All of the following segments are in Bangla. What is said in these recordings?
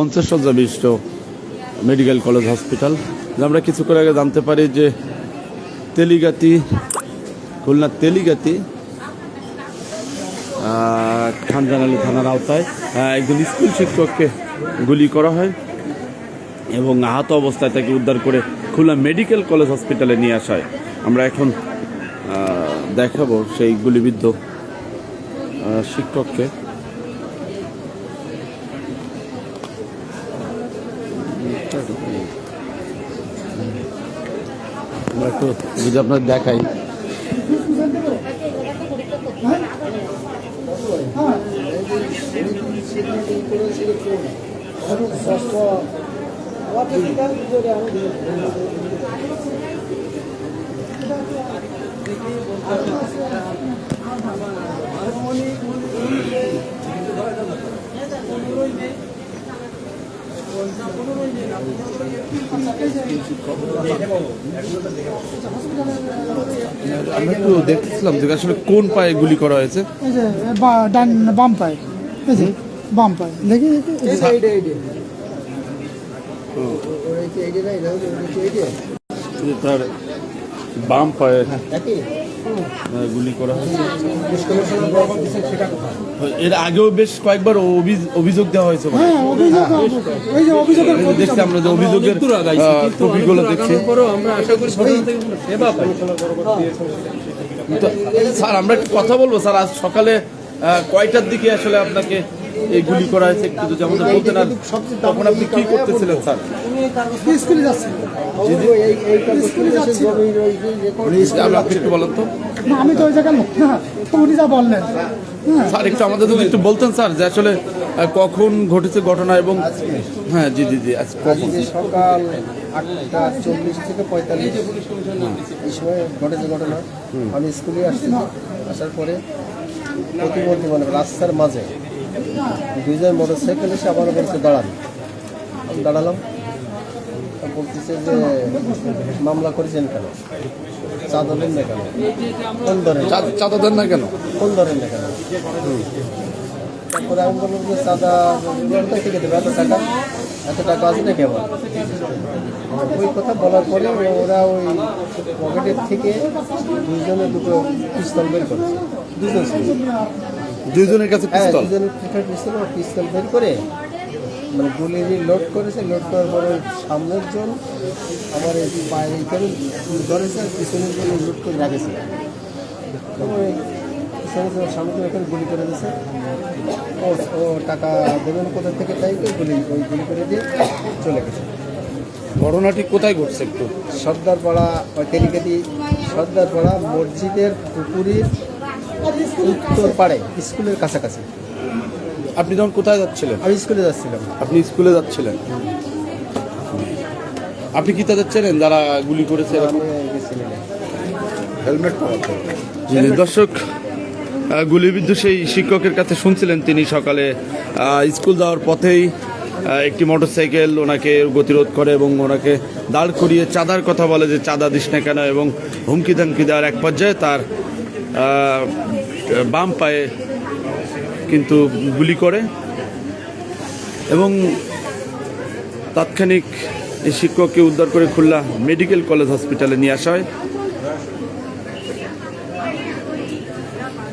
পঞ্চাশ শয্যা বিশিষ্ট মেডিকেল কলেজ হসপিটাল। আমরা কিছুক্ষণ আগে জানতে পারি যে তেলিগাতি খুলনার তেলিগাতি খানজানালি থানার আওতায় একজন স্কুল শিক্ষককে গুলি করা হয় এবং আহত অবস্থায় তাকে উদ্ধার করে খুলনা মেডিকেল কলেজ হসপিটালে নিয়ে আসা হয়। আমরা এখন দেখাবো সেই গুলিবিদ্ধ শিক্ষককে। আমরা একটু যদি আপনার দেখাই। আমরা একটু দেখতেছিলাম যে আসলে কোন পায়ে গুলি করা হয়েছে। এই যে ডান বাম পায়ে। এই যে বাম পায়ে। দেখি দেখি এই যে। যে তার বাম পায়ে আহ, গুলি করা হয়েছে। এর আগেও বেশ কয়েকবার অভিযোগ দেওয়া হয়েছে হয়। হ্যাঁ দেখছি আমরা যে অভিযোগের দেখছি। স্যার আমরা একটু কথা বলব স্যার আজ সকালে কয়টার দিকে আসলে আপনাকে এই গুলি করা হয়েছে একটু যদি আমাদের বলতেন আর তখন আপনি কি করতেছিলেন স্যার? স্কুলে যাচ্ছে। স্কুলে যাচ্ছি। আপনি আপনি একটু বলেন তো। আমি তো ওই জায়গার লোক না। উনি যা বললেন। হ্যাঁ। স্যার একটু আমাদের যদি একটু বলতেন স্যার যে আসলে কখন ঘটেছে ঘটনা এবং হ্যাঁ জি জি জি আজ কখন? সকাল আটটা চল্লিশ থেকে পঁয়তাল্লিশ। এই সময় ঘটেছে ঘটনা। আমি স্কুলে আসছি। আসার পরে মানে রাস্তার মাঝে দুইজন মোটর সাইকেল এসে আমার বলছে দাঁড়ান। আমি দাঁড়ালাম। বলতেছে যে মামলা করেছেন কেন? চা ধরেন না কেন? কোন ধরেন চাঁদা দেন না কেন? কোন ধরেন না কেন? তারপরে আমি বললাম যে চাঁদা কোথায় থেকে দেবে? এত টাকা? এত টাকা আছে নাকি আমার? ওই কথা বলার পরে ওরা ওই পকেটের থেকে দুজনে দুটো পিস্তল বের করেছে। দুজন ছিল। দুইজনের কাছে হ্যাঁ পিস্তল? দুজনের পিস্তল পিস্তল পিস্তল বের করে মানে গুলি লোড করেছে লোড করার পরে সামনের জন আমার এই পায়ে এইখানে ধরেছে আর পিছনের জন লোড করে রাখেছে। ওই পিছনের জন সামনে জন এখানে গুলি করে দিয়েছে। ও ও টাকা দেবেন কোথা থেকে তাই গুলি ওই গুলি করে দিয়ে চলে গেছে। ঘটনাটি কোথায় ঘটছে একটু? সর্দারপাড়া সর্দারপাড়া মসজিদের পুকুরির উত্তর পাড়ে। স্কুলের কাছাকাছি। আপনি তখন কোথায় যাচ্ছিলেন? আমি স্কুলে যাচ্ছিলাম। আপনি স্কুলে যাচ্ছিলেন? আপনি কি তাদের চেনেন যারা গুলি করেছে এরকম? হেলমেট দর্শক গুলিবিদ্ধ সেই শিক্ষকের কাছে শুনছিলেন তিনি সকালে। স্কুল যাওয়ার পথেই একটি মোটরসাইকেল ওনাকে গতিরোধ করে এবং ওনাকে দাঁড় করিয়ে চাঁদার কথা বলে যে চাঁদা দিস না কেন? এবং হুমকি ধামকি দেওয়ার এক পর্যায়ে তার বাম পায়ে কিন্তু গুলি করে এবং তাৎক্ষণিক এই শিক্ষককে উদ্ধার করে খুলনা মেডিকেল কলেজ হসপিটালে নিয়ে আসা হয়।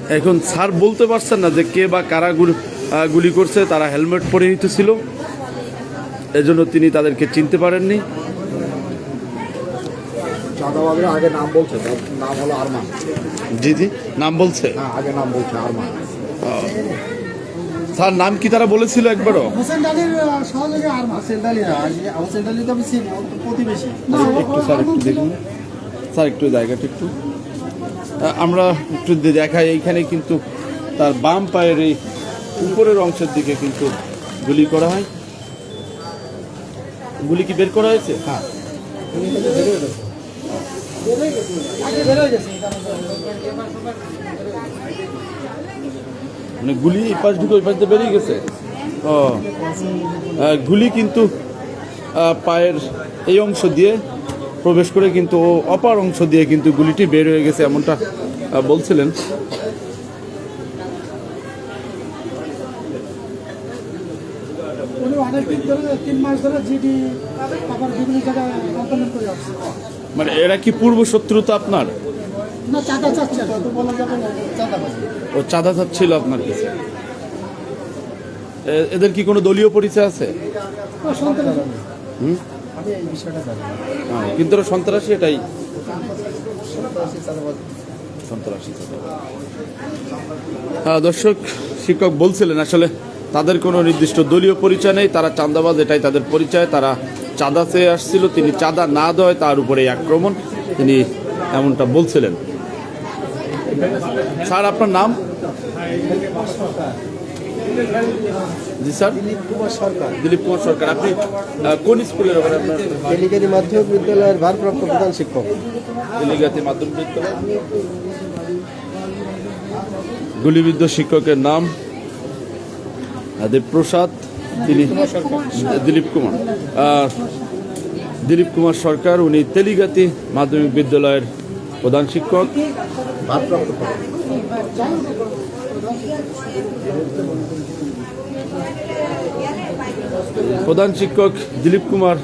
এখন স্যার বলতে পারছেন না যে কে বা কারা গুলি- করছে, তারা হেলমেট পরিহিত ছিল। এজন্য তিনি তাদেরকে চিনতে পারেননি। চাঁদাবাদের আগে নাম বলছে নাম হলো আরমান। জি জি নাম বলছে? হ্যাঁ আগে নাম বলছে আরমান। স্যার নাম কি তারা বলেছিল একবারও? হোসেন আলীর সহযোগী আর হোসেন আলী হোসেন আলী তো আমি চিনি ও তো প্রতিবেশী একটু স্যার একটু দেখুন। স্যার একটু জায়গাটা একটু। আমরা একটু দেখাই এইখানে কিন্তু তার বাম পায়ের এই উপরের অংশের দিকে কিন্তু গুলি করা হয়। গুলি কি বের করা হয়েছে? হ্যাঁ। মানে গুলি এই পাশ ঢুকে ওই পাশ দিয়ে বেরিয়ে গেছে? ও। গুলি কিন্তু পায়ের এই অংশ দিয়ে প্রবেশ করে কিন্তু ও অপার অংশ দিয়ে কিন্তু গুলিটি বের হয়ে গেছে এমনটা বলছিলেন। তিন মাস ধরে জিডি, আবার বিভিন্ন জায়গায় মানে এরা কি পূর্ব শত্রুতা আপনার? ও চাঁদা ছিল আপনার কাছে। এদের কি কোনো দলীয় পরিচয় আছে। হ্যাঁ, কিন্তু সন্ত্রাসী এটাই। সন্ত্রাসী হ্যাঁ দর্শক শিক্ষক বলছিলেন আসলে তাদের কোনো নির্দিষ্ট দলীয় পরিচয় নেই তারা চাঁদাবাজ এটাই তাদের পরিচয় তারা চাঁদা চেয়ে আসছিল তিনি চাঁদা না দেওয়ায় তার উপরে আক্রমণ তিনি এমনটা বলছিলেন। স্যার আপনার নাম? জি স্যার। দিলীপ কুমার সরকার। দিলীপ কুমার সরকার আপনি কোন স্কুলের ওখানে আপনার? মাধ্যমিক বিদ্যালয়ের ভারপ্রাপ্ত প্রধান শিক্ষক। তেলিগাতি মাধ্যমিক বিদ্যালয়। গুলিবিদ্ধ শিক্ষকের নাম দেবপ্রসাদ তিনি দিলীপ কুমার। দিলীপ কুমার সরকার, উনি তেলিগাতি মাধ্যমিক বিদ্যালয়ের প্রধান শিক্ষক। প্রধান শিক্ষক দিলীপ কুমার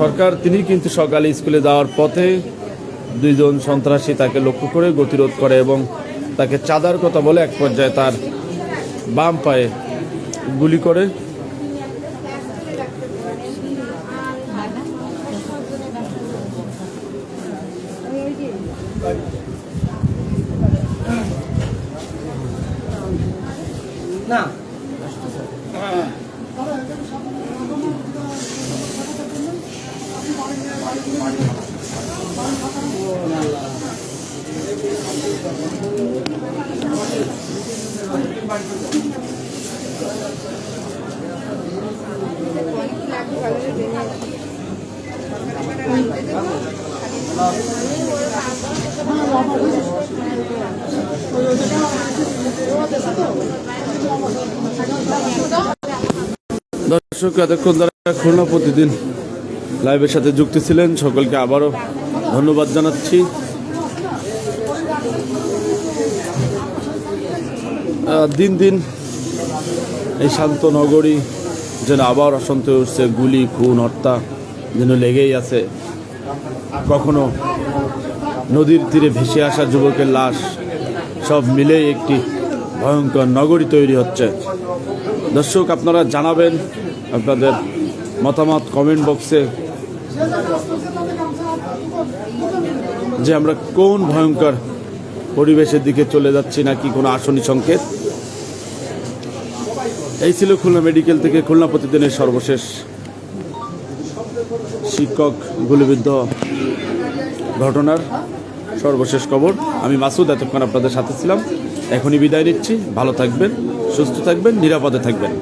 সরকার, তিনি কিন্তু সকালে স্কুলে যাওয়ার পথে দুইজন সন্ত্রাসী তাকে লক্ষ্য করে গতিরোধ করে এবং তাকে চাঁদার কথা বলে এক পর্যায়ে তার বাম পায়ে গুলি করে। দর্শক, এতক্ষণ যারা খুলনা প্রতিদিন লাইভের সাথে যুক্ত ছিলেন। সকলকে আবারও ধন্যবাদ জানাচ্ছি। দিন দিন এই শান্ত নগরী যেন আবার অশান্ত উঠছে, গুলি, খুন, হত্যা যেন লেগেই আছে। কখনো নদীর তীরে ভেসে আসা যুবকের লাশ সব মিলেই একটি ভয়ঙ্কর নগরী তৈরি হচ্ছে। দর্শক, আপনারা জানাবেন আপনাদের মতামত কমেন্ট বক্সে যে আমরা কোন ভয়ঙ্কর পরিবেশের দিকে চলে যাচ্ছি নাকি কোনো আসনি সংকেত? এই ছিল খুলনা মেডিকেল থেকে খুলনা প্রতিদিনের সর্বশেষ। শিক্ষক গুলিবিদ্ধ ঘটনার সর্বশেষ খবর। আমি মাসুদ, এতক্ষণ আপনাদের সাথে ছিলাম। এখনই বিদায় নিচ্ছি। ভালো থাকবেন সুস্থ থাকবেন নিরাপদে থাকবেন।